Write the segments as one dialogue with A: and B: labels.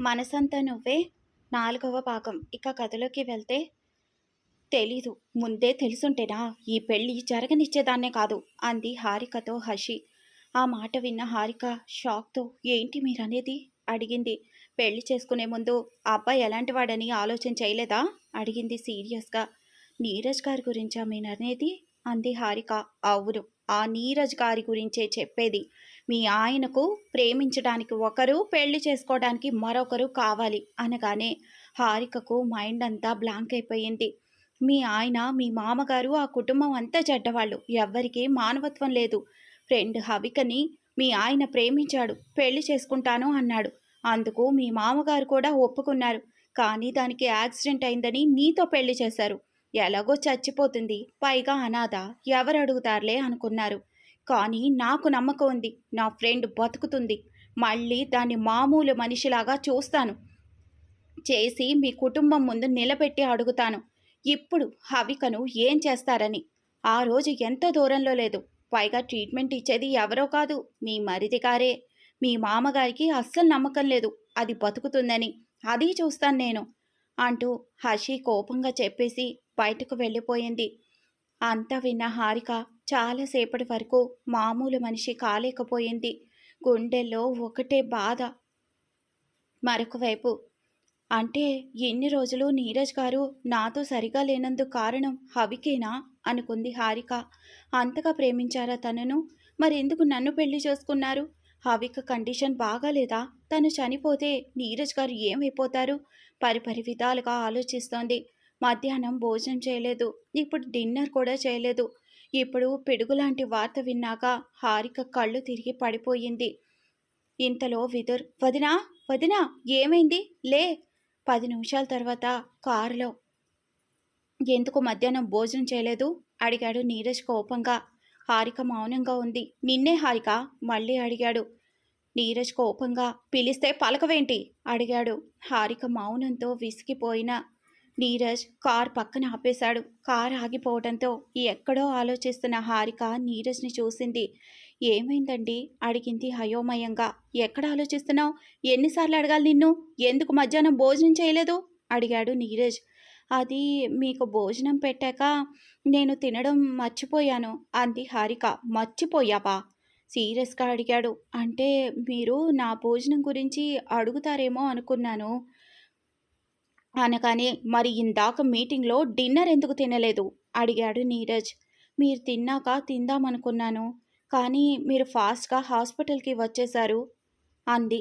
A: మనసంతా నువ్వే. నాలుగవ భాగం. ఇక కథలోకి వెళ్తే తెలీదు. ముందే తెలుసుంటేనా? ఈ పెళ్ళి జరగనిచ్చేదాన్నే కాదు అంది హారికతో హషి. ఆ మాట విన్న హారిక షాక్తో ఏంటి మీరనేది? అడిగింది. పెళ్ళి చేసుకునే ముందు ఆ అబ్బాయి ఎలాంటి వాడని ఆలోచన చేయలేదా? అడిగింది సీరియస్గా. నీరజ్ గారి గురించా మీరనేది? అంది హారిక. అవును. ఆ నీరజ్ గారి గురించే చెప్పేది. మీ ఆయనకు ప్రేమించడానికి ఒకరు పెళ్ళి చేసుకోవడానికి మరొకరు కావాలి అనగానే హారికకు మైండ్ అంతా బ్లాంక్ అయిపోయింది. మీ ఆయన మీ మామగారు ఆ కుటుంబం అంతా చెడ్డవాళ్ళు. ఎవ్వరికీ మానవత్వం లేదు. ఫ్రెండ్ హవికని మీ ఆయన ప్రేమించాడు పెళ్ళి చేసుకుంటాను అన్నాడు. అందుకు మీ మామగారు కూడా ఒప్పుకున్నారు. కానీ దానికి యాక్సిడెంట్ అయిందని నీతో పెళ్ళి చేశారు. ఎలాగో చచ్చిపోతుంది. పైగా అనాథ. ఎవరు అడుగుతారులే అనుకున్నారు. కానీ నాకు నమ్మకం ఉంది. నా ఫ్రెండ్ బతుకుతుంది. మళ్ళీ దాన్ని మామూలు మనిషిలాగా చూస్తాను. చేసి మీ కుటుంబం ముందు నిలబెట్టి అడుగుతాను. ఇప్పుడు హవికను ఏం చేస్తారని. ఆ రోజు ఎంత దూరంలో లేదు. పైగా ట్రీట్మెంట్ ఇచ్చేది ఎవరో కాదు. మీ మరిది గారే మీ మామగారికి అస్సలు నమ్మకం లేదు. అది బతుకుతుందని. అది చూస్తాను నేను అంటూ హషి కోపంగా చెప్పేసి బయటకు వెళ్ళిపోయింది. అంతా విన్న హారిక చాలాసేపటి వరకు మామూలు మనిషి కాలేకపోయింది. గుండెల్లో ఒకటే బాధ. మరొక వైపు అంటే ఎన్ని రోజులు నీరజ్ గారు నాతో సరిగా లేనందుకు కారణం హవికేనా? అనుకుంది హారిక. అంతగా ప్రేమించారా తనను? మరెందుకు నన్ను పెళ్ళి చేసుకున్నారు? హవిక కండిషన్ బాగాలేదా? తను చనిపోతే నీరజ్ గారు ఏమైపోతారు? పరిపరి విధాలుగా ఆలోచిస్తోంది. మధ్యాహ్నం భోజనం చేయలేదు. ఇప్పుడు డిన్నర్ కూడా చేయలేదు. ఇప్పుడు పిడుగులాంటి వార్త విన్నాక హారిక కళ్ళు తిరిగి పడిపోయింది. ఇంతలో విదుర్ వదినా వదినా ఏమైంది? లే! పది నిమిషాల తర్వాత కారులో. ఎందుకు మధ్యాహ్నం భోజనం చేయలేదు? అడిగాడు నీరజ్ కోపంగా. హారిక మౌనంగా ఉంది. నిన్నే హారిక? మళ్ళీ అడిగాడు. నీరజ్ కోపంగా పిలిస్తే పలకవేంటి? అడిగాడు. హారిక మౌనంతో విసిగిపోయిన నీరజ్ కార్ పక్కన ఆపేశాడు. కార్ ఆగిపోవడంతో ఎక్కడో ఆలోచిస్తున్న హారిక నీరజ్ని చూసింది. ఏమైందండి? అడిగింది అయోమయంగా. ఎక్కడ ఆలోచిస్తున్నావు? ఎన్నిసార్లు అడగాలి నిన్ను? ఎందుకు మధ్యాహ్నం భోజనం చేయలేదు? అడిగాడు నీరజ్. అది మీకు భోజనం పెట్టాక నేను తినడం మర్చిపోయాను అంది హారిక. మర్చిపోయావా? సీరియస్గా అడిగాడు. అంటే మీరు నా భోజనం గురించి అడుగుతారేమో అనుకున్నాను. అనగానే మరి ఇందాక మీటింగ్లో డిన్నర్ ఎందుకు తినలేదు? అడిగాడు నీరజ్. మీరు తిన్నాక తిందామనుకున్నాను కానీ మీరు ఫాస్ట్గా హాస్పిటల్కి వచ్చేశారు అంది.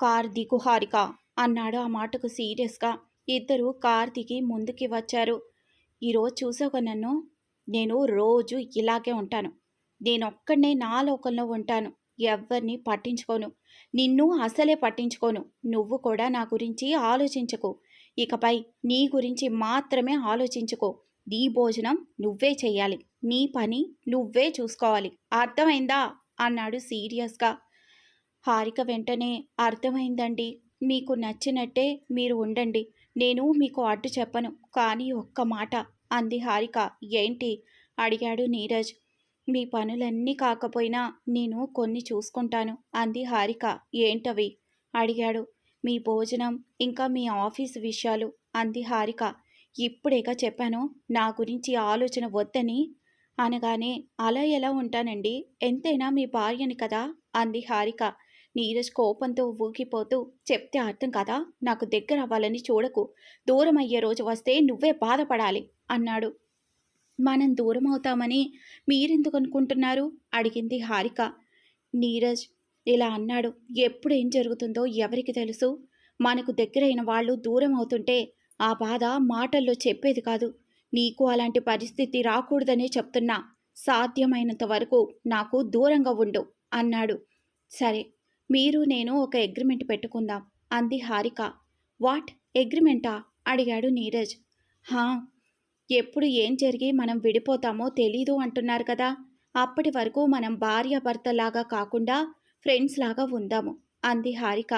A: కార్ దిగు హారిక అన్నాడు ఆ మాటకు సీరియస్గా. ఇద్దరు కార్ దిగి ముందుకి వచ్చారు. ఈరోజు చూసావుగా నన్ను? నేను రోజు ఇలాగే ఉంటాను. నేనొక్కడనే నా లోకంలో ఉంటాను. ఎవ్వరిని పట్టించుకోను. నిన్ను అసలే పట్టించుకోను. నువ్వు కూడా నా గురించి ఆలోచించకు. ఇకపై నీ గురించి మాత్రమే ఆలోచించుకో. నీ భోజనం నువ్వే చెయ్యాలి. నీ పని నువ్వే చూసుకోవాలి. అర్థమైందా? అన్నాడు సీరియస్గా. హారిక వెంటనే అర్థమైందండి. మీకు నచ్చినట్టే మీరు ఉండండి. నేను మీకు అడ్డు చెప్పను. కానీ ఒక్క మాట అంది హారిక. ఏంటి? అడిగాడు నీరజ్. మీ పనులన్నీ కాకపోయినా నేను కొన్ని చూసుకుంటాను అంది హారిక. ఏంటవి? అడిగాడు. మీ భోజనం ఇంకా మీ ఆఫీస్ విషయాలు అంది హారిక. ఇప్పుడేగా చెప్పాను నా గురించి ఆలోచన వద్దని. అనగానే అలా ఎలా ఉంటానండి? ఎంతైనా మీ భార్యని కదా? అంది హారిక. నీరజ్ కోపంతో ఊగిపోతూ చెప్తే అర్థం కదా? నాకు దగ్గర అవ్వాలని చూడకు. దూరం అయ్యే రోజు వస్తే నువ్వే బాధపడాలి అన్నాడు. మనం దూరం అవుతామని మీరెందుకు అనుకుంటున్నారు? అడిగింది హారిక. నీరజ్ ఇలా అన్నాడు. ఎప్పుడు ఏం జరుగుతుందో ఎవరికి తెలుసు? మనకు దగ్గరైన వాళ్ళు దూరం అవుతుంటే ఆ బాధ మాటల్లో చెప్పేది కాదు. నీకు అలాంటి పరిస్థితి రాకూడదనే చెప్తున్నా. సాధ్యమైనంత వరకు నాకు దూరంగా ఉండు అన్నాడు. సరే మీరు నేను ఒక అగ్రిమెంట్ పెట్టుకుందాం అంది హారిక. వాట్? అగ్రిమెంటా? అడిగాడు నీరజ్. హా ఎప్పుడు ఏం జరిగి మనం విడిపోతామో తెలీదు అంటున్నారు కదా. అప్పటి వరకు మనం భార్యాభర్తలాగా కాకుండా ఫ్రెండ్స్ లాగా ఉందాము అంది హారిక.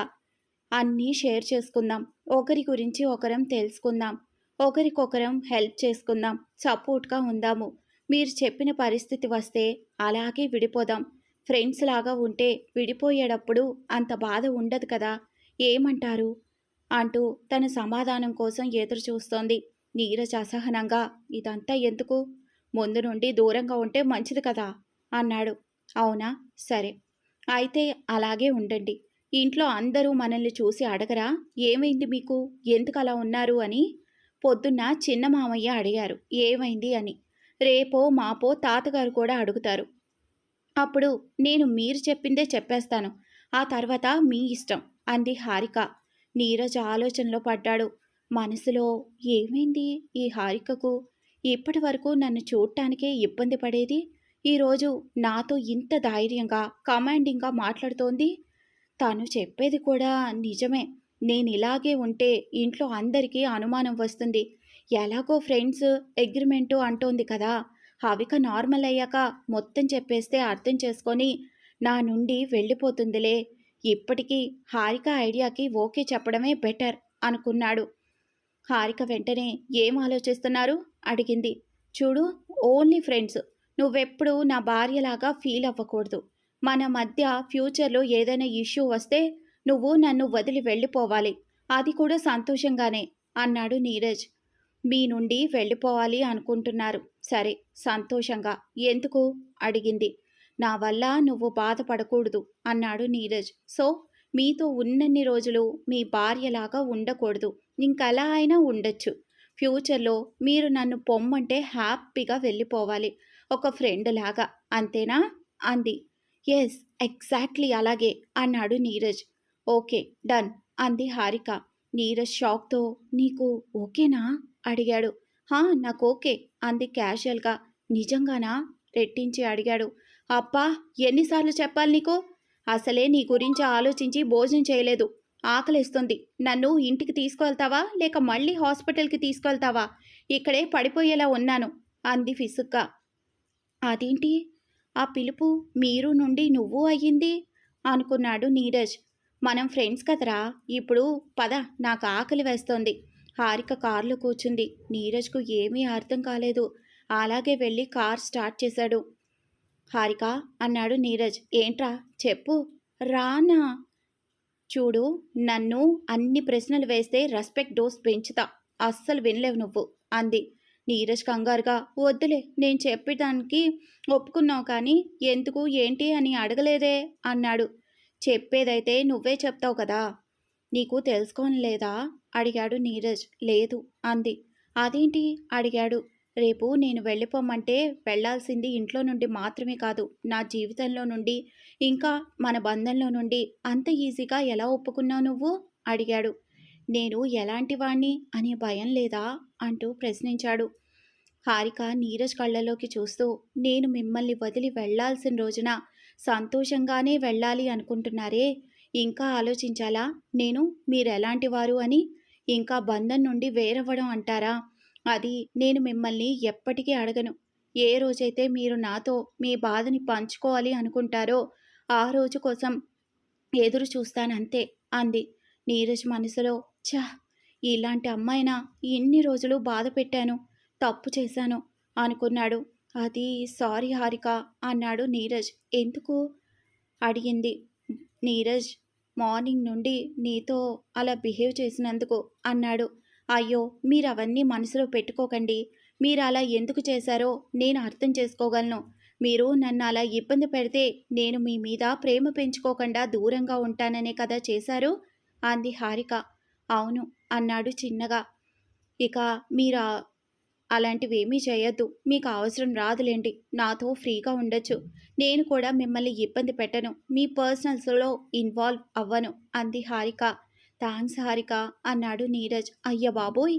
A: అన్నీ షేర్ చేసుకుందాం ఒకరి గురించి ఒకరం తెలుసుకుందాం ఒకరికొకరం హెల్ప్ చేసుకుందాం సపోర్ట్గా ఉందాము. మీరు చెప్పిన పరిస్థితి వస్తే అలాగే విడిపోదాం. ఫ్రెండ్స్ లాగా ఉంటే విడిపోయేటప్పుడు అంత బాధ ఉండదు కదా ఏమంటారు? అంటూ తన సమాధానం కోసం ఎదురు చూస్తోంది నీరజ్ అసహనంగా ఇదంతా ఎందుకు? ముందు నుండి దూరంగా ఉంటే మంచిది కదా అన్నాడు. అవునా? సరే. అయితే అలాగే ఉండండి. ఇంట్లో అందరూ మనల్ని చూసి అడగరా? ఏమైంది మీకు? ఎందుకు అలా ఉన్నారు అని? పొద్దున్న చిన్న మామయ్య అడిగారు. ఏమైంది అని. రేపో మాపో తాతగారు కూడా అడుగుతారు. అప్పుడు నేను మీరు చెప్పిందే చెప్పేస్తాను. ఆ తర్వాత మీ ఇష్టం అంది హారిక. నీరజ్ ఆలోచనలో పడ్డాడు. మనసులో ఏమైంది ఈ హారికకు? ఇప్పటి వరకు నన్ను చూడటానికే ఇబ్బంది పడేది ఈరోజు నాతో ఇంత ధైర్యంగా కమాండింగ్గా మాట్లాడుతోంది? తను చెప్పేది కూడా నిజమే. నేను ఇలాగే ఉంటే ఇంట్లో అందరికీ అనుమానం వస్తుంది. ఎలాగో ఫ్రెండ్స్ అగ్రిమెంటు అంటోంది కదా. హవిక నార్మల్ అయ్యాక మొత్తం చెప్పేస్తే అర్థం చేసుకొని నా నుండి వెళ్ళిపోతుందిలే. ఇప్పటికీ హారిక ఐడియాకి ఓకే చెప్పడమే బెటర్ అనుకున్నాడు. హారిక వెంటనే ఏం ఆలోచిస్తున్నారు? అడిగింది. చూడు ఓన్లీ ఫ్రెండ్స్ నువ్వెప్పుడు నా భార్యలాగా ఫీల్ అవ్వకూడదు. మన మధ్య ఫ్యూచర్లో ఏదైనా ఇష్యూ వస్తే నువ్వు నన్ను వదిలి వెళ్ళిపోవాలి. అది కూడా సంతోషంగానే అన్నాడు నీరజ్. మీ నుండి వెళ్ళిపోవాలి అనుకుంటున్నారు. సరే సంతోషంగా. ఎందుకు? అడిగింది. నా వల్ల నువ్వు బాధపడకూడదు అన్నాడు నీరజ్. సో మీతో ఉన్నన్ని రోజులు మీ భార్యలాగా ఉండకూడదు. ఇంకలా అయినా ఉండొచ్చు. ఫ్యూచర్లో మీరు నన్ను పొమ్మంటే హ్యాపీగా వెళ్ళిపోవాలి. ఒక ఫ్రెండ్ లాగా. అంతేనా? అంది. ఎస్ ఎగ్జాక్ట్లీ అలాగే అన్నాడు నీరజ్. ఓకే డన్ అంది హారిక. నీరజ్ షాక్తో నీకు ఓకేనా? అడిగాడు. హా నాకు ఓకే అంది క్యాషువల్గా నిజంగానా? రెట్టించి అడిగాడు. అబ్బా ఎన్నిసార్లు చెప్పాలి నీకు? అసలే నీ గురించి ఆలోచించి భోజనం చేయలేదు. ఆకలిస్తుంది. నన్ను ఇంటికి తీసుకువెళ్తావా? లేక మళ్ళీ హాస్పిటల్కి తీసుకువెళ్తావా? ఇక్కడే పడిపోయేలా ఉన్నాను అంది ఫిసుగ్గా. అదేంటి? ఆ పిలుపు మీరు నుండి నువ్వు అయ్యింది? అనుకున్నాడు నీరజ్. మనం ఫ్రెండ్స్ కదరా? ఇప్పుడు పద నాకు ఆకలి వేస్తోంది. హారిక కారులో కూర్చుంది. నీరజ్కు ఏమీ అర్థం కాలేదు. అలాగే వెళ్ళి కార్ స్టార్ట్ చేశాడు. హారిక అన్నాడు నీరజ్. ఏంట్రా? చెప్పు. రానా? చూడు నన్ను అన్ని ప్రశ్నలు వేస్తే రెస్పెక్ట్ డోస్ పెంచుతా. అస్సలు వినలేవు నువ్వు అంది. నీరజ్ కంగారుగా వద్దులే నేను చెప్పడానికి ఒప్పుకున్నావు కానీ ఎందుకు ఏంటి అని అడగలేదే అన్నాడు. చెప్పేదైతే నువ్వే చెప్తావు కదా నీకు తెలుసుకోని లేదా? అడిగాడు నీరజ్. లేదు అంది. అదేంటి? అడిగాడు. రేపు నేను వెళ్ళిపోమంటే వెళ్ళాల్సింది ఇంట్లో నుండి మాత్రమే కాదు నా జీవితంలో నుండి ఇంకా మన బంధంలో నుండి. అంత ఈజీగా ఎలా ఒప్పుకున్నావు నువ్వు? అడిగాడు. నేను ఎలాంటి వాణ్ణి అనే భయం లేదా? అంటూ ప్రశ్నించాడు. హారిక నీరజ్ కళ్ళలోకి చూస్తూ నేను మిమ్మల్ని వదిలి వెళ్ళాల్సిన రోజున సంతోషంగానే వెళ్ళాలి అనుకుంటున్నారే? ఇంకా ఆలోచించాలా? నేను మీరెలాంటి వారు అని ఇంకా బంధం నుండి వేరవ్వడం అంటారా? అది నేను మిమ్మల్ని ఎప్పటికీ అడగను. ఏ రోజైతే మీరు నాతో మీ బాధని పంచుకోవాలి అనుకుంటారో ఆ రోజు కోసం ఎదురు చూస్తానంతే అంది. నీరజ్ మనసులో ఛ ఇలాంటి అమ్మాయినా ఇన్ని రోజులు బాధ పెట్టాను తప్పు చేశాను అనుకున్నాడు. అది సారీ హారిక అన్నాడు నీరజ్. ఎందుకు? అడిగింది. నీరజ్ మార్నింగ్ నుండి నీతో అలా బిహేవ్ చేసినందుకు అన్నాడు. అయ్యో మీరు అవన్నీ మనసులో పెట్టుకోకండి. మీరు అలా ఎందుకు చేశారో నేను అర్థం చేసుకోగలను. మీరు నన్ను అలా ఇబ్బంది పెడితే నేను మీ మీద ప్రేమ పెంచుకోకుండా దూరంగా ఉంటాననే కదా చేశారు? అంది హారిక. అవును అన్నాడు చిన్నగా. ఇక మీరు అలాంటివి ఏమీ చేయొద్దు. మీకు అవసరం రాదులేండి. నాతో ఫ్రీగా ఉండొచ్చు. నేను కూడా మిమ్మల్ని ఇబ్బంది పెట్టను. మీ పర్సనల్స్లో ఇన్వాల్వ్ అవ్వను అంది హారిక. థ్యాంక్స్ హారిక అన్నాడు నీరజ్. అయ్య బాబోయ్!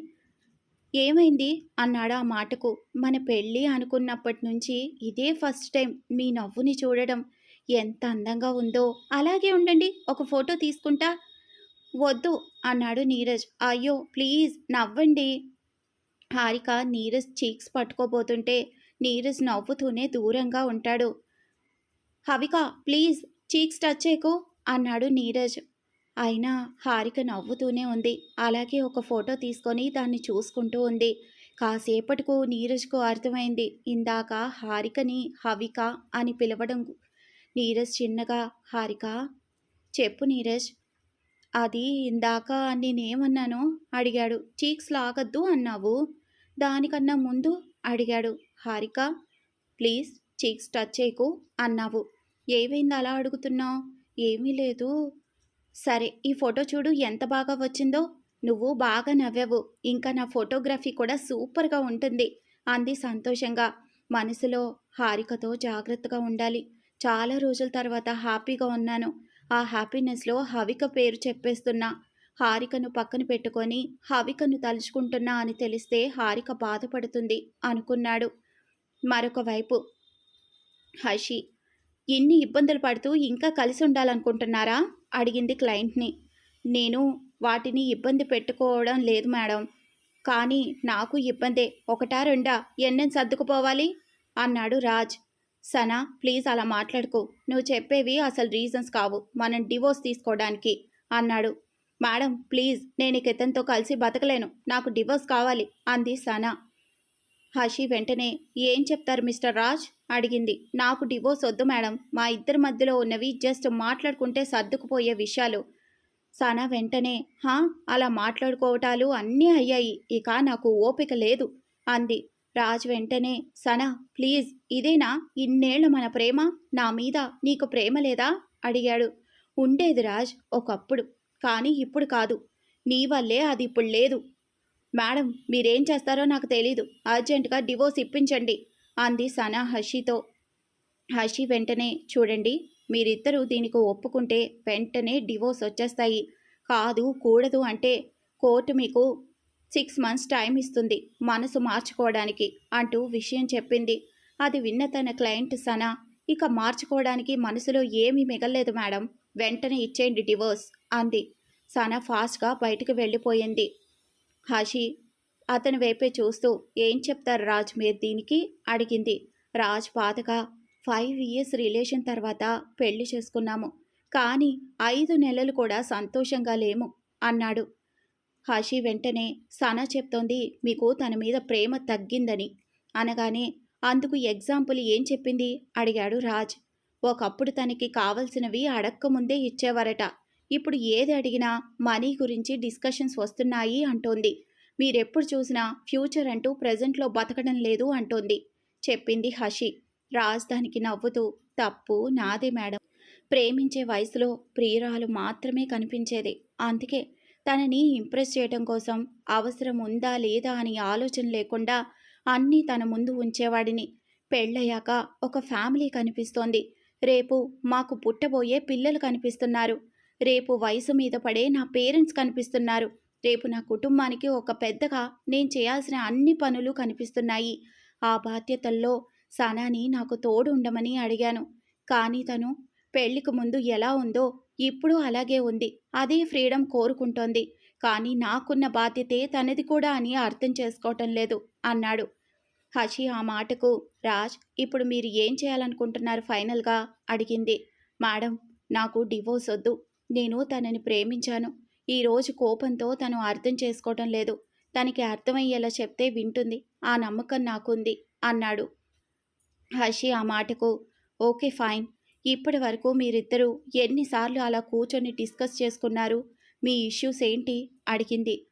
A: ఏమైంది? అన్నాడు ఆ మాటకు. మన పెళ్ళి అనుకున్నప్పటి నుంచి ఇదే ఫస్ట్ టైం మీ నవ్వుని చూడడం. ఎంత అందంగా ఉందో. అలాగే ఉండండి ఒక ఫోటో తీసుకుంటా. వద్దు అన్నాడు నీరజ్. అయ్యో ప్లీజ్ నవ్వండి. హారిక నీరజ్ చీక్స్ పట్టుకోబోతుంటే నీరజ్ నవ్వుతూనే దూరంగా ఉంటాడు. హవిక ప్లీజ్ చీక్స్ టచ్ చేయకు అన్నాడు నీరజ్. అయినా హారిక నవ్వుతూనే ఉంది. అలాగే ఒక ఫోటో తీసుకొని దాన్ని చూసుకుంటూ ఉంది. కాసేపటికు నీరజ్కు అర్థమైంది. ఇందాక హారికని హవిక అని పిలవడం నీరజ్ చిన్నగా హారిక చెప్పు నీరజ్. అది ఇందాక నేనేమన్నానో? అడిగాడు. చీక్స్ లాగద్దు అన్నావు? దానికన్నా ముందు అడిగాడు. హారిక ప్లీజ్ చీక్స్ టచ్ చేయకు అన్నావు. ఏమైంది అలా అడుగుతున్నావు? ఏమీ లేదు. సరే ఈ ఫోటో చూడు ఎంత బాగా వచ్చిందో. నువ్వు బాగా నవ్వావు. ఇంకా నా ఫోటోగ్రఫీ కూడా సూపర్గా ఉంటుంది అంది సంతోషంగా. మనసులో హారికతో జాగ్రత్తగా ఉండాలి. చాలా రోజుల తర్వాత హ్యాపీగా ఉన్నాను. ఆ హ్యాపీనెస్లో హవిక పేరు చెప్పేస్తున్నా. హారికను పక్కన పెట్టుకొని హవికను తలుచుకుంటున్నా అని తెలిస్తే హారిక బాధపడుతుంది అనుకున్నాడు. మరొక వైపు హషి ఇన్ని ఇబ్బందులు పడుతూ ఇంకా కలిసి ఉండాలనుకుంటున్నారా? అడిగింది క్లయింట్ని. నేను వాటిని ఇబ్బంది పెట్టుకోవడం లేదు మేడం. కానీ నాకు ఇబ్బందే. ఒకటా రెండా? ఎన్నెన్ సర్దుకుపోవాలి? అన్నాడు రాజ్. సనా ప్లీజ్ అలా మాట్లాడుకో. నువ్వు చెప్పేవి అసలు రీజన్స్ కావు. మనం డివోర్స్ తీసుకోవడానికి అన్నాడు. మేడం ప్లీజ్ నేను ఇతనితో కలిసి బతకలేను. నాకు డివోర్స్ కావాలి అంది సనా. హషి వెంటనే ఏం చెప్తారు మిస్టర్ రాజ్? అడిగింది. నాకు డివోర్స్ వద్దు మేడం. మా ఇద్దరి మధ్యలో ఉన్నవి జస్ట్ మాట్లాడుకుంటే సర్దుకుపోయే విషయాలు. సనా వెంటనే హా అలా మాట్లాడుకోవటాలు అన్నీ అయ్యాయి. ఇక నాకు ఓపిక లేదు అంది. రాజ్ వెంటనే సనా ప్లీజ్ ఇదేనా? ఇన్నేళ్ళ మన ప్రేమ? నా మీద నీకు ప్రేమ లేదా? అడిగాడు. ఉండేది రాజ్ ఒకప్పుడు కానీ ఇప్పుడు కాదు. నీ వల్లే అది ఇప్పుడు లేదు. మేడం మీరేం చేస్తారో నాకు తెలీదు. అర్జెంటుగా డివోర్స్ ఇప్పించండి అంది సనా హషితో హషి వెంటనే చూడండి మీరిద్దరూ దీనికి ఒప్పుకుంటే వెంటనే డివోర్స్ వచ్చేస్తాయి. కాదు కూడదు అంటే కోర్టు మీకు సిక్స్ మంత్స్ టైం ఇస్తుంది మనసు మార్చుకోవడానికి అంటూ విషయం చెప్పింది. అది విన్న తన క్లయింట్ సనా. ఇక మార్చుకోవడానికి మనసులో ఏమీ మిగల్లేదు మేడం. వెంటనే ఇచ్చేయండి డివోర్స్ అంది. సనా ఫాస్ట్గా బయటకు వెళ్ళిపోయింది. హషి అతని వైపే చూస్తూ ఏం చెప్తారు రాజ్ మీరు దీనికి? అడిగింది. రాజ్ పాతగా ఫైవ్ ఇయర్స్ రిలేషన్ తర్వాత పెళ్ళి చేసుకున్నాము. కానీ ఐదు నెలలు కూడా సంతోషంగా లేము అన్నాడు. హషి వెంటనే సనా చెప్తోంది మీకు తన మీద ప్రేమ తగ్గిందని. అనగానే అందుకు ఎగ్జాంపుల్ ఏం చెప్పింది? అడిగాడు రాజ్. ఒకప్పుడు తనకి కావలసినవి అడక్కముందే ఇచ్చేవారట. ఇప్పుడు ఏది అడిగినా మనీ గురించి డిస్కషన్స్ వస్తున్నాయి అంటోంది. మీరెప్పుడు చూసినా ఫ్యూచర్ అంటూ ప్రజెంట్లో బతకడం లేదు అంటోంది చెప్పింది హషి. రాజ్ దానికి నవ్వుతూ తప్పు నాదే మేడం. ప్రేమించే వయసులో ప్రియురాలు మాత్రమే కనిపించేది. అందుకే తనని ఇంప్రెస్ చేయడం కోసం అవసరం ఉందా లేదా అని ఆలోచన లేకుండా అన్నీ తన ముందు ఉంచేవాడిని. పెళ్ళయ్యాక ఒక ఫ్యామిలీ కనిపిస్తోంది. రేపు మాకు పుట్టబోయే పిల్లలు కనిపిస్తున్నారు. రేపు వయసు మీద పడే నా పేరెంట్స్ కనిపిస్తున్నారు. రేపు నా కుటుంబానికి ఒక పెద్దగా నేను చేయాల్సిన అన్ని పనులు కనిపిస్తున్నాయి. ఆ బాధ్యతల్లో సనాని నాకు తోడు ఉండమని అడిగాను. కానీ తను పెళ్ళికి ముందు ఎలా ఉందో ఇప్పుడు అలాగే ఉంది. అదే ఫ్రీడమ్ కోరుకుంటోంది. కానీ నాకున్న బాధ్యతే తనది కూడా అని అర్థం చేసుకోవటం లేదు అన్నాడు. హషి ఆ మాటకు రాజ్ ఇప్పుడు మీరు ఏం చేయాలనుకుంటున్నారు ఫైనల్గా? అడిగింది. మేడం నాకు డివోర్స్ వద్దు. నేను తనని ప్రేమించాను. ఈరోజు కోపంతో తను అర్థం చేసుకోవటం లేదు. తనకి అర్థమయ్యేలా చెప్తే వింటుంది. ఆ నమ్మకం నాకుంది అన్నాడు. హషి ఆ మాటకు ఓకే ఫైన్. ఇప్పటి వరకు మీరిద్దరూ ఎన్నిసార్లు అలా కూర్చొని డిస్కస్ చేసుకున్నారు? మీ ఇష్యూస్ ఏంటి? అడిగింది.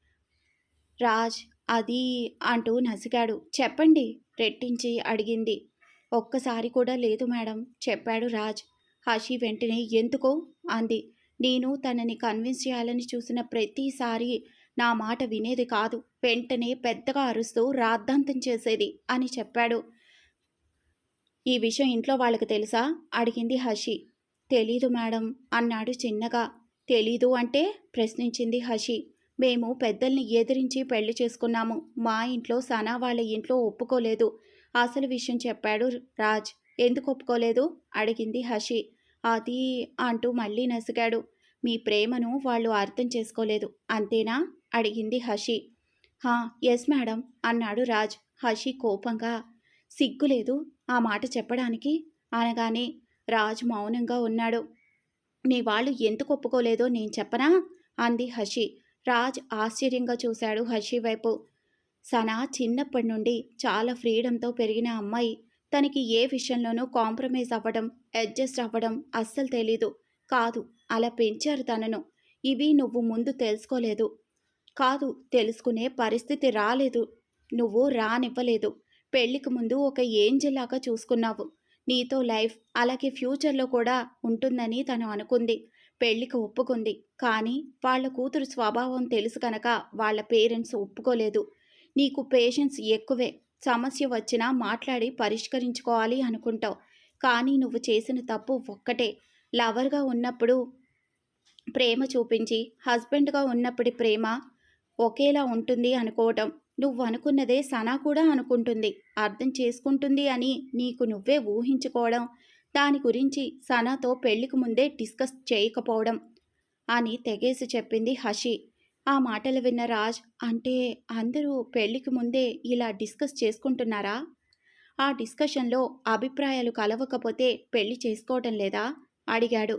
A: రాజ్ అది అంటూ నసిగాడు. చెప్పండి రెట్టించి అడిగింది. ఒక్కసారి కూడా లేదు మేడం చెప్పాడు రాజ్. హషి వెంటనే ఎందుకో? అంది. నేను తనని కన్విన్స్ చేయాలని చూసిన ప్రతిసారి నా మాట వినేది కాదు. వెంటనే పెద్దగా అరుస్తూ రాద్ధాంతం చేసేది అని చెప్పాడు. ఈ విషయం ఇంట్లో వాళ్ళకి తెలుసా? అడిగింది హషి. తెలీదు మేడం అన్నాడు చిన్నగా. తెలీదు అంటే ప్రశ్నించింది హషి. మేము పెద్దల్ని ఎదిరించి పెళ్ళి చేసుకున్నాము. మా ఇంట్లో సనా వాళ్ళ ఇంట్లో ఒప్పుకోలేదు. అసలు విషయం చెప్పాడు రాజ్. ఎందుకు ఒప్పుకోలేదు? అడిగింది హషి. అది అంటూ మళ్ళీ నసిగాడు. మీ ప్రేమను వాళ్ళు అర్థం చేసుకోలేదు అంతేనా? అడిగింది హషి. హా ఎస్ మేడం అన్నాడు రాజ్. హషి కోపంగా సిగ్గులేదు ఆ మాట చెప్పడానికి అనగానే రాజ్ మౌనంగా ఉన్నాడు. నీ వాళ్ళు ఎందుకు ఒప్పుకోలేదో నేను చెప్పనా? అంది హషి. రాజ్ ఆశ్చర్యంగా చూశాడు హషి వైపు. సనా చిన్నప్పటి నుండి చాలా ఫ్రీడంతో పెరిగిన అమ్మాయి. తనకి ఏ విషయంలోనూ కాంప్రమైజ్ అవ్వడం అడ్జస్ట్ అవ్వడం అస్సలు తెలీదు. కాదు అలా పెంచారు తనను. ఇవి నువ్వు ముందు తెలుసుకోలేదు. కాదు తెలుసుకునే పరిస్థితి రాలేదు. నువ్వు రానివ్వలేదు. పెళ్ళికి ముందు ఒక ఏంజెల్లాగా చూసుకున్నావు. నీతో లైఫ్ అలాగే ఫ్యూచర్లో కూడా ఉంటుందని తను అనుకుంది. పెళ్ళికి ఒప్పుకుంది. కానీ వాళ్ళ కూతురు స్వభావం తెలుసు కనుక వాళ్ళ పేరెంట్స్ ఒప్పుకోలేదు. నీకు పేషెన్స్ ఎక్కువే. సమస్య వచ్చినా మాట్లాడి పరిష్కరించుకోవాలి అనుకుంటావు. కానీ నువ్వు చేసిన తప్పు ఒక్కటే. లవర్గా ఉన్నప్పుడు ప్రేమ చూపించి హస్బెండ్గా ఉన్నప్పటి ప్రేమ ఒకేలా ఉంటుంది అనుకోవటం. నువ్వు అనుకున్నదే సనా కూడా అనుకుంటుంది. అర్థం చేసుకుంటుంది అని నీకు నువ్వే ఊహించుకోవడం దాని గురించి సనాతో పెళ్ళికి ముందే డిస్కస్ చేయకపోవడం అని తెగేసి చెప్పింది హషి. ఆ మాటలు విన్న రాజ్ అంటే అందరూ పెళ్ళికి ముందే ఇలా డిస్కస్ చేసుకుంటున్నారా? ఆ డిస్కషన్లో అభిప్రాయాలు కలవకపోతే పెళ్ళి చేసుకోవటం లేదా? అడిగాడు.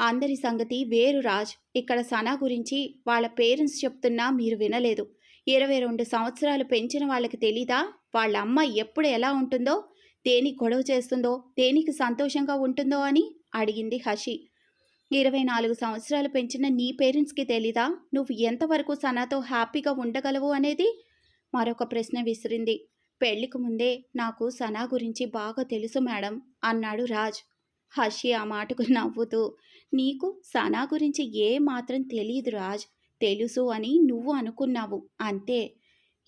A: అందరి సంగతి వేరు రాజ్. ఇక్కడ సనా గురించి వాళ్ళ పేరెంట్స్ చెప్తున్నా మీరు వినలేదు. ఇరవై రెండు సంవత్సరాలు పెంచిన వాళ్ళకి తెలీదా? వాళ్ళ అమ్మ ఎప్పుడు ఎలా ఉంటుందో? దేనికి గొడవ చేస్తుందో? దేనికి సంతోషంగా ఉంటుందో అని అడిగింది హషి. ఇరవై నాలుగు సంవత్సరాలు పెంచిన నీ పేరెంట్స్కి తెలీదా? నువ్వు ఎంతవరకు సనాతో హ్యాపీగా ఉండగలవు అనేది? మరొక ప్రశ్న విసిరింది. పెళ్ళికి ముందే నాకు సనా గురించి బాగా తెలుసు మేడం అన్నాడు రాజ్. హషి ఆ మాటకు నవ్వుతూ నీకు సనా గురించి ఏ మాత్రం తెలియదు రాజ్. తెలుసు అని నువ్వు అనుకున్నావు. అంతే.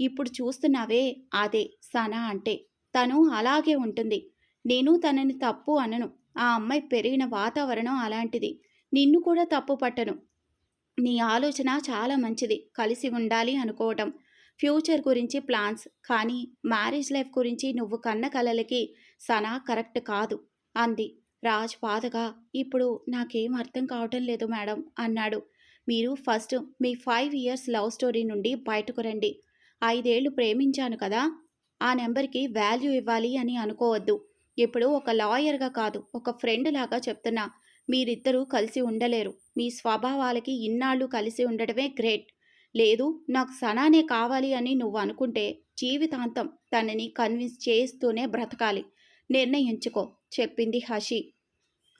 A: ఇప్పుడు చూస్తున్నావే. అదే సనా అంటే. తను అలాగే ఉంటుంది. నేను తనని తప్పు అనను. ఆ అమ్మాయి పెరిగిన వాతావరణం అలాంటిది. నిన్ను కూడా తప్పు పట్టను. నీ ఆలోచన చాలా మంచిది. కలిసి ఉండాలి అనుకోవటం. ఫ్యూచర్ గురించి ప్లాన్స్. కానీ మ్యారేజ్ లైఫ్ గురించి నువ్వు కన్న కలలకి సనా కరెక్ట్ కాదు. అంది. రాజ్ బాధగా. ఇప్పుడు నాకేం అర్థం కావటం లేదు మేడం. అన్నాడు. మీరు ఫస్ట్ మీ ఫైవ్ ఇయర్స్ లవ్ స్టోరీ నుండి బయటకు రండి. ఐదేళ్ళు ప్రేమించాను కదా ఆ నెంబర్కి వాల్యూ ఇవ్వాలి అని అనుకోవద్దు. ఇప్పుడు ఒక లాయర్గా కాదు ఒక ఫ్రెండ్ లాగా చెప్తున్నా. మీరిద్దరూ కలిసి ఉండలేరు. మీ స్వభావాలకి ఇన్నాళ్ళు కలిసి ఉండడమే గ్రేట్. లేదు నాకు సనానే కావాలి అని నువ్వు అనుకుంటే జీవితాంతం తనని కన్విన్స్ చేస్తూనే బ్రతకాలి. నిర్ణయించుకో చెప్పింది హషి.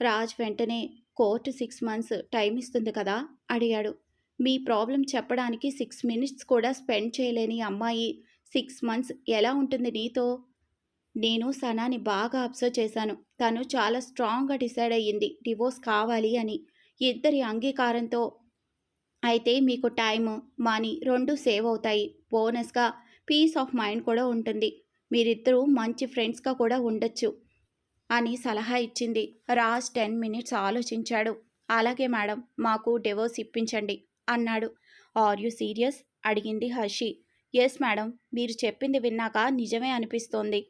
A: రాజ్ వెంటనే కోర్టు సిక్స్ మంత్స్ టైం ఇస్తుంది కదా? అడిగాడు. మీ ప్రాబ్లం చెప్పడానికి సిక్స్ మినిట్స్ కూడా స్పెండ్ చేయలేని అమ్మాయి సిక్స్ మంత్స్ ఎలా ఉంటుంది నీతో? నేను సనాని బాగా అబ్జర్వ్ చేశాను. తను చాలా స్ట్రాంగ్గా డిసైడ్ అయ్యింది. డివోర్స్ కావాలి అని. ఇద్దరి అంగీకారంతో. అయితే మీకు టైం మనీ రెండు సేవ్ అవుతాయి. బోనస్గా పీస్ ఆఫ్ మైండ్ కూడా ఉంటుంది. మీరిద్దరూ మంచి ఫ్రెండ్స్గా కూడా ఉండొచ్చు. అని సలహా ఇచ్చింది. రాజ్ టెన్ మినిట్స్ ఆలోచించాడు. అలాగే మేడం మాకు డివోర్స్ ఇప్పించండి అన్నాడు. Are you serious? అడిగింది హర్షి. ఎస్ మేడం మీరు చెప్పింది విన్నాక నిజమే అనిపిస్తోంది.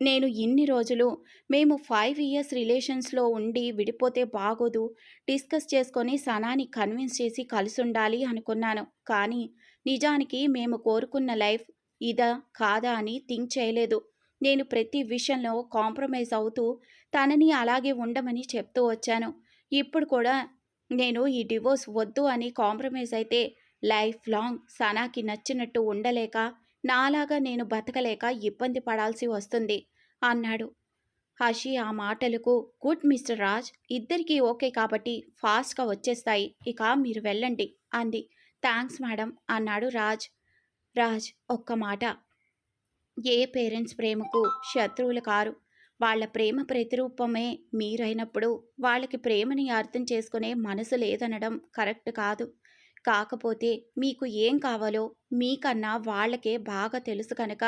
A: నేను ఇన్ని రోజులు మేము ఫైవ్ ఇయర్స్ రిలేషన్స్లో ఉండి విడిపోతే బాగోదు డిస్కస్ చేసుకొని సనాని కన్విన్స్ చేసి కలిసి ఉండాలి అనుకున్నాను. కానీ నిజానికి మేము కోరుకున్న లైఫ్ ఇదా కాదా అని థింక్ చేయలేదు. నేను ప్రతి విషయంలో కాంప్రమైజ్ అవుతూ తనని అలాగే ఉండమని చెప్తూ వచ్చాను. ఇప్పుడు కూడా నేను ఈ డివోర్స్ వద్దు అని కాంప్రమైజ్ అయితే లైఫ్ లాంగ్ సనాకి నచ్చినట్టు ఉండలేక నాలాగా నేను బతకలేక ఇబ్బంది పడాల్సి వస్తుంది అన్నాడు. హషి ఆ మాటలకు గుడ్ మిస్టర్ రాజ్ ఇద్దరికీ ఓకే కాబట్టి ఫాస్ట్గా వచ్చేస్తాయి ఇక మీరు వెళ్ళండి అంది. థ్యాంక్స్ మేడం అన్నాడు రాజ్. రాజ్ ఒక్క మాట ఏ పేరెంట్స్ ప్రేమకు శత్రువులు కారు? వాళ్ళ ప్రేమ ప్రతిరూపమే మీరైనప్పుడు వాళ్ళకి ప్రేమని అర్థం చేసుకునే మనసు లేదనడం కరెక్ట్ కాదు. కాకపోతే మీకు ఏం కావాలో మీకన్నా వాళ్ళకే బాగా తెలుసు కనుక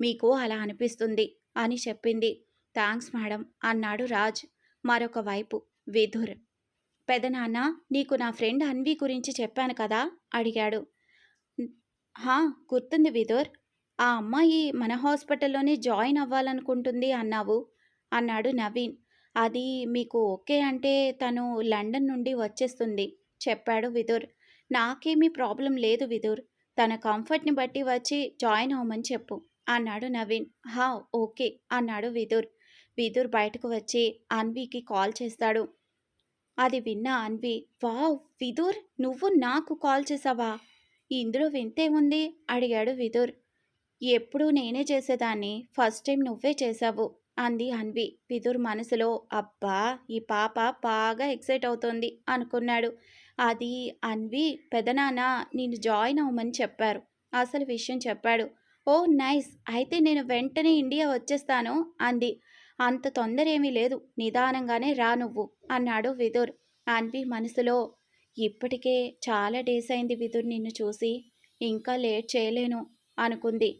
A: మీకు అలా అనిపిస్తుంది అని చెప్పింది. థ్యాంక్స్ మేడం అన్నాడు రాజ్ మరొక వైపు. విధుర్ పెదనాన్న నీకు నా ఫ్రెండ్ అన్వి గురించి చెప్పాను కదా? అడిగాడు. హా గుర్తుంది విధుర్ ఆ అమ్మాయి మన హాస్పిటల్లోనే జాయిన్ అవ్వాలనుకుంటుంది అన్నావు? అన్నాడు నవీన్. అది మీకు ఓకే అంటే తను లండన్ నుండి వచ్చేస్తుంది చెప్పాడు విదుర్. నాకేమీ ప్రాబ్లం లేదు విదుర్. తన కంఫర్ట్ని బట్టి వచ్చి జాయిన్ అవ్వమని చెప్పు అన్నాడు నవీన్. హా ఓకే అన్నాడు విదుర్. విదుర్ బయటకు వచ్చి అన్వికి కాల్ చేస్తాడు. అది విన్న అన్వి వావ్ విదుర్ నువ్వు నాకు కాల్ చేసావా? ఇందులో వింతే ఉంది? అడిగాడు విదుర్. ఎప్పుడూ నేనే చేసేదాన్ని ఫస్ట్ టైం నువ్వే చేశావు అంది అన్వి. విదుర్ మనసులో అబ్బా ఈ పాప బాగా ఎక్సైట్ అవుతోంది అనుకున్నాడు. అది అన్వి పెదనాన్న నేను జాయిన్ అవ్వమని చెప్పారు. అసలు విషయం చెప్పాడు. ఓ నైస్ అయితే నేను వెంటనే ఇండియా వచ్చేస్తాను అంది. అంత తొందర ఏమీ లేదు నిదానంగానే రా నువ్వు అన్నాడు విదుర్. అన్వి మనసులో ఇప్పటికే చాలా డేస్ అయింది విదుర్ నిన్ను చూసి ఇంకా లేట్ చేయలేను అనుకుంది.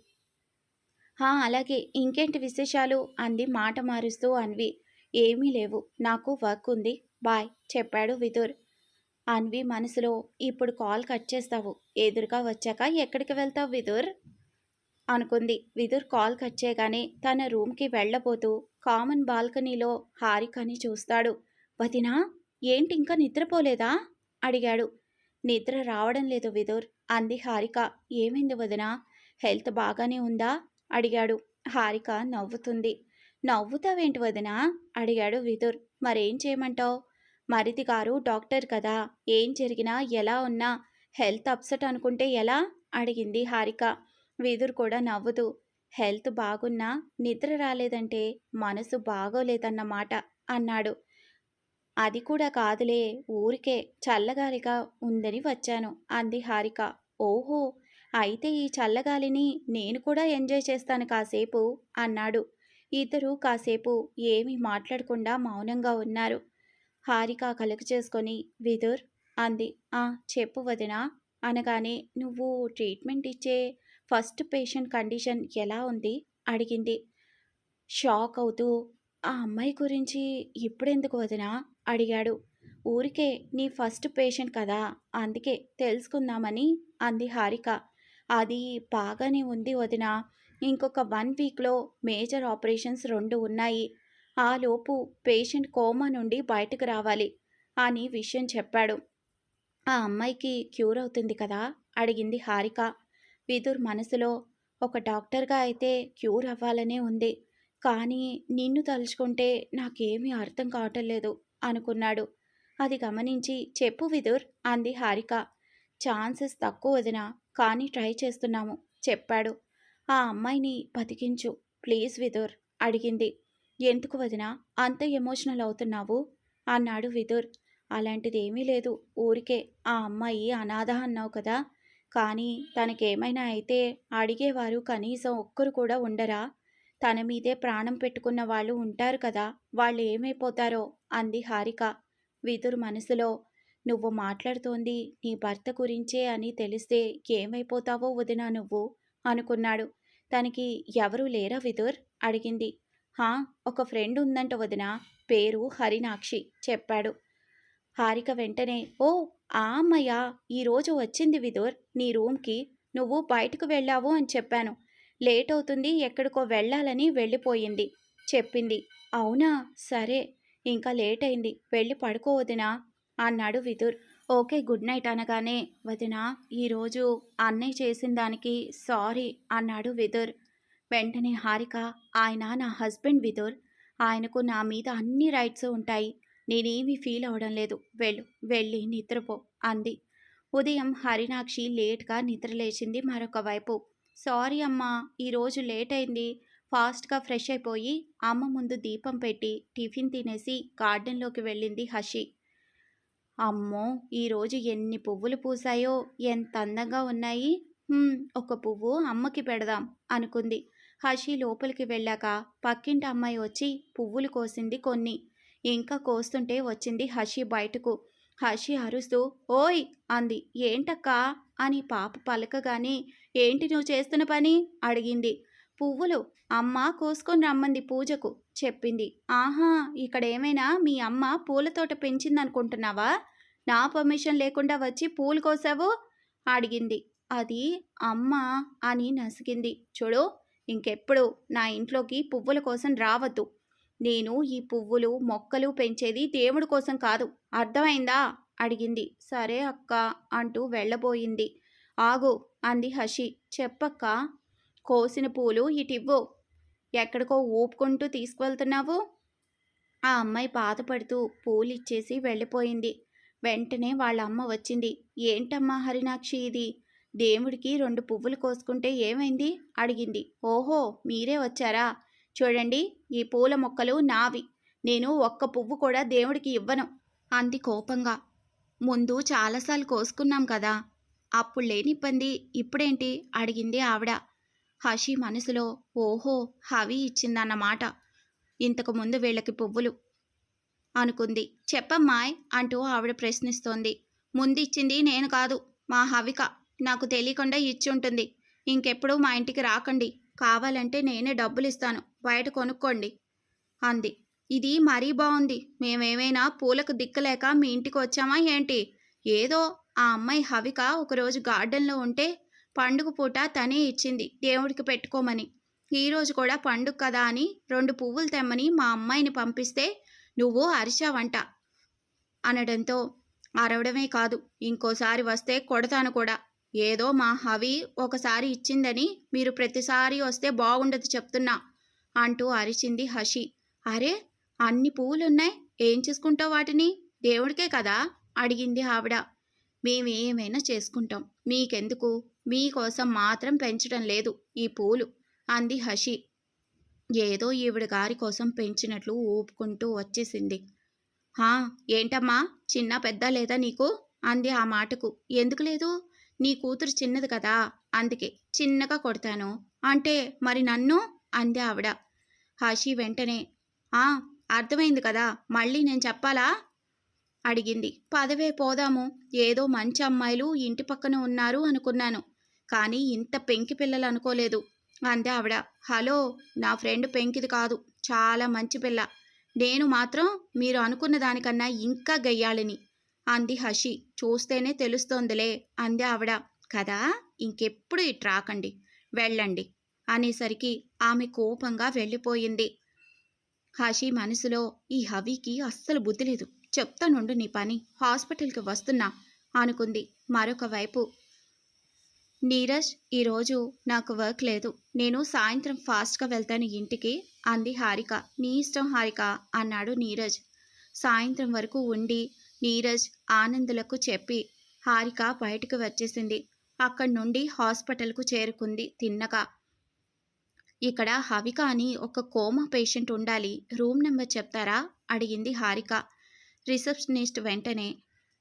A: హా అలాగే. ఇంకేంటి విశేషాలు? అంది మాట మారుస్తూ అన్వి. ఏమీ లేవు. నాకు వర్క్ ఉంది. బాయ్ చెప్పాడు విదుర్. అన్వి మనసులో ఇప్పుడు కాల్ కట్ చేస్తావు. ఎదురుగా వచ్చాక ఎక్కడికి వెళ్తావు విదుర్? అనుకుంది. విదుర్ కాల్ కట్ చేయగానే తన రూమ్కి వెళ్ళబోతూ కామన్ బాల్కనీలో హారికని చూస్తాడు. వదినా ఏంటి ఇంకా నిద్రపోలేదా? అడిగాడు. నిద్ర రావడం లేదు విదుర్ అంది హారిక. ఏమైంది వదినా? హెల్త్ బాగానే ఉందా? అడిగాడు. హారిక నవ్వుతుంది. నవ్వుతావేంటి వదినా? అడిగాడు విదుర్. మరేం చేయమంటావు? మరిది గారు డాక్టర్ కదా. ఏం జరిగినా ఎలా ఉన్నా హెల్త్ అప్సెట్ అనుకుంటే ఎలా? అడిగింది హారిక. విదుర్ కూడా నవ్వుతూ హెల్త్ బాగున్నా నిద్ర రాలేదంటే మనసు బాగోలేదన్నమాట అన్నాడు. అది కూడా కాదులే ఊరికే చల్లగాలిగా ఉందని వచ్చాను అంది హారిక. ఓహో అయితే ఈ చల్లగాలిని నేను కూడా ఎంజాయ్ చేస్తాను కాసేపు అన్నాడు. ఇద్దరు కాసేపు ఏమీ మాట్లాడకుండా మౌనంగా ఉన్నారు. హారిక కలుగ చేసుకొని విదుర్ అంది. ఆ చెప్పు వదినా అనగానే నువ్వు ట్రీట్మెంట్ ఇచ్చే ఫస్ట్ పేషెంట్ కండిషన్ ఎలా ఉంది? అడిగింది. షాక్ అవుతూ ఆ అమ్మాయి గురించి ఇప్పుడెందుకు వదినా? అడిగాడు. ఊరికే నీ ఫస్ట్ పేషెంట్ కదా అందుకే తెలుసుకుందామని అంది హారిక. అది బాగానే ఉంది వదిన. ఇంకొక వన్ వీక్లో మేజర్ ఆపరేషన్స్ రెండు ఉన్నాయి. ఆ లోపు పేషెంట్ కోమా నుండి బయటకు రావాలి అని విషయం చెప్పాడు. ఆ అమ్మాయికి క్యూర్ అవుతుంది కదా? అడిగింది హారిక. విదుర్ మనసులో ఒక డాక్టర్గా అయితే క్యూర్ అవ్వాలనే ఉంది. కానీ నిన్ను తలుచుకుంటే నాకేమీ అర్థం కావటం లేదు అనుకున్నాడు. అది గమనించి చెప్పు విదుర్ అంది హారిక. ఛాన్సెస్ తక్కువ వదిన. కానీ ట్రై చేస్తున్నాము చెప్పాడు. ఆ అమ్మాయిని బతికించు ప్లీజ్ విదుర్ అడిగింది. ఎందుకు వదిన అంత ఎమోషనల్ అవుతున్నావు? అన్నాడు విదుర్. అలాంటిది ఏమీ లేదు ఊరికే ఆ అమ్మాయి అనాథ అన్నావు కదా కానీ తనకేమైనా అయితే అడిగేవారు కనీసం ఒక్కరు కూడా ఉండరా? తన మీదే ప్రాణం పెట్టుకున్న వాళ్ళు ఉంటారు కదా వాళ్ళు ఏమైపోతారో అంది హారిక. విదురు మనసులో నువ్వు మాట్లాడుతోంది నీ భర్త గురించే అని తెలిస్తే ఏమైపోతావో వదినా నువ్వు? అనుకున్నాడు. తనకి ఎవరూ లేరా విదుర్? అడిగింది. హా ఒక ఫ్రెండ్ ఉందంట వదిన. పేరు హరినాక్షి చెప్పాడు. హారిక వెంటనే ఓ ఆ అమ్మయ్య ఈరోజు వచ్చింది విదుర్ నీ రూమ్కి. నువ్వు బయటకు వెళ్ళావు అని చెప్పాను. లేట్ అవుతుంది ఎక్కడికో వెళ్ళాలని వెళ్ళిపోయింది. చెప్పింది. అవునా? సరే. ఇంకా లేట్ అయింది. వెళ్ళి పడుకో వదినా. అన్నాడు విదుర్. ఓకే గుడ్ నైట్ అనగానే వదినా ఈరోజు అన్నయ్య చేసిన దానికి సారీ అన్నాడు విదుర్. వెంటనే హారిక ఆయన నా హస్బెండ్ విదుర్. ఆయనకు నా మీద అన్ని రైట్స్ ఉంటాయి. నేనేమీ ఫీల్ అవడం లేదు. వెళ్ళు వెళ్ళి నిద్రపో అంది. ఉదయం హరినాక్షి లేట్గా నిద్రలేచింది మరొక వైపు. సారీ అమ్మా ఈరోజు లేట్ అయింది ఫాస్ట్గా ఫ్రెష్ అయిపోయి అమ్మ ముందు దీపం పెట్టి టిఫిన్ తినేసి గార్డెన్లోకి వెళ్ళింది హషి అమ్మో ఈరోజు ఎన్ని పువ్వులు పూసాయో ఎంత అందంగా ఉన్నాయి. ఒక పువ్వు అమ్మకి పెడదాం అనుకుంది. హషి లోపలికి వెళ్ళాక పక్కింటి అమ్మాయి వచ్చి పువ్వులు కోసింది కొన్ని. ఇంకా కోస్తుంటే వచ్చింది హషి బయటకు. హషి అరుస్తూ ఓయ్! అంది. ఏంటక్కా? అని పాప పలకగానే ఏంటి నువ్వు చేస్తున్న పని? అడిగింది. పువ్వులు అమ్మ కోసుకొని రమ్మంది పూజకు. చెప్పింది. ఆహా ఇక్కడ ఏమైనా మీ అమ్మ పూల తోట పెంచిందనుకుంటున్నావా? నా పర్మిషన్ లేకుండా వచ్చి పూలు కోసావు? అడిగింది. అది అమ్మ అని నసిగింది. చూడు ఇంకెప్పుడు నా ఇంట్లోకి పువ్వుల కోసం రావద్దు. నేను ఈ పువ్వులు మొక్కలు పెంచేది దేవుడి కోసం కాదు. అర్థమైందా? అడిగింది. సరే అక్క అంటూ వెళ్ళబోయింది. ఆగు అంది హషి. చెప్పక్క కోసిన పూలు ఇటివ్వు. ఎక్కడికో ఊపుకుంటూ తీసుకువెళ్తున్నావు? ఆ అమ్మాయి బాధపడుతూ పూలు ఇచ్చేసి వెళ్ళిపోయింది. వెంటనే వాళ్ళ అమ్మ వచ్చింది. ఏంటమ్మా హరినాక్షి ఇది? దేవుడికి రెండు పువ్వులు కోసుకుంటే ఏమైంది? అడిగింది. ఓహో మీరే వచ్చారా? చూడండి ఈ పూల మొక్కలు నావి. నేను ఒక్క పువ్వు కూడా దేవుడికి ఇవ్వను. అంది కోపంగా. ముందు చాలాసార్లు కోసుకున్నాం కదా. అప్పుడు లేని ఇబ్బంది. ఇప్పుడేంటి? అడిగింది ఆవిడ. హషి మనసులో ఓహో హవి ఇచ్చిందన్నమాట. ఇంతకు ముందు వీళ్ళకి పువ్వులు అనుకుంది. చెప్పమ్మాయ్ అంటూ ఆవిడ ప్రశ్నిస్తోంది. ముందిచ్చింది నేను కాదు మా హవిక. నాకు తెలియకుండా ఇచ్చి ఉంటుంది ఇంకెప్పుడు మా ఇంటికి రాకండి. కావాలంటే నేనే డబ్బులు ఇస్తాను బయట కొనుక్కోండి అంది. ఇది మరీ బాగుంది మేమేమైనా పూలకు దిక్కలేక మీ ఇంటికి వచ్చామా ఏంటి? ఏదో ఆ అమ్మాయి హవిక ఒకరోజు గార్డెన్లో ఉంటే పండుగ పూట తనే ఇచ్చింది దేవుడికి పెట్టుకోమని. ఈరోజు కూడా పండుగ కదా అని రెండు పువ్వులు తెమ్మని మా అమ్మాయిని పంపిస్తే నువ్వు అరిచావంట అనడంతో అరవడమే కాదు ఇంకోసారి వస్తే కొడతాను కూడా. ఏదో మా హవి ఒకసారి ఇచ్చిందని మీరు ప్రతిసారి వస్తే బాగుండదు చెప్తున్నా అంటూ అరిచింది హషి. అరే అన్ని పువ్వులున్నాయి ఏం చేసుకుంటావు వాటిని? దేవుడికే కదా? అడిగింది ఆవిడ. మేమేమైనా చేసుకుంటాం మీకెందుకు? మీకోసం మాత్రం పెంచడం లేదు ఈ పూలు అంది హషి. ఏదో ఈవిడ గారి కోసం పెంచినట్లు ఊపుకుంటూ వచ్చేసింది. హా ఏంటమ్మా? చిన్న పెద్ద లేదా నీకు? అంది ఆ మాటకు. ఎందుకు లేదు? నీ కూతురు చిన్నది కదా? అందుకే చిన్నగా కొడతాను. అంటే మరి నన్ను? అంది ఆవిడ. హషి వెంటనే ఆ అర్థమైంది కదా మళ్ళీ నేను చెప్పాలా? అడిగింది. పదవే పోదాము. ఏదో మంచి అమ్మాయిలు ఇంటి పక్కన ఉన్నారు అనుకున్నాను. కానీ ఇంత పెంకి పిల్లలు అనుకోలేదు. అంది ఆవిడ. హలో నా ఫ్రెండ్ పెంకిది కాదు. చాలా మంచి పిల్ల. నేను మాత్రం మీరు అనుకున్న దానికన్నా ఇంకా గయ్యాళిని. అంది హషి. చూస్తేనే తెలుస్తోందిలే అంది ఆవిడ. కదా ఇంకెప్పుడు ఇటు రాకండి. వెళ్ళండి. అనేసరికి ఆమె కోపంగా వెళ్ళిపోయింది. హషి మనసులో ఈ హవికి అస్సలు బుద్ధి లేదు. చెప్తానుండు నీ పని. హాస్పిటల్కి వస్తున్నా అనుకుంది. మరొక వైపు నీరజ్ ఈరోజు నాకు వర్క్ లేదు. నేను సాయంత్రం ఫాస్ట్గా వెళ్తాను ఇంటికి అంది హారిక. నీ ఇష్టం హారిక అన్నాడు నీరజ్. సాయంత్రం వరకు ఉండి నీరజ్ ఆనందులకు చెప్పి హారిక బయటకు వచ్చేసింది. అక్కడి నుండి హాస్పిటల్కు చేరుకుంది తిన్నగా. ఇక్కడ హవిక అని ఒక కోమా పేషెంట్ ఉండాలి రూమ్ నెంబర్ చెప్తారా? అడిగింది హారిక. రిసెప్షనిస్ట్ వెంటనే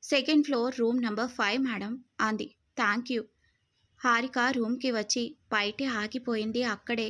A: second floor room number five madam అంది. థ్యాంక్ యూ హారిక రూమ్కి వచ్చి బయటే ఆగిపోయింది అక్కడే.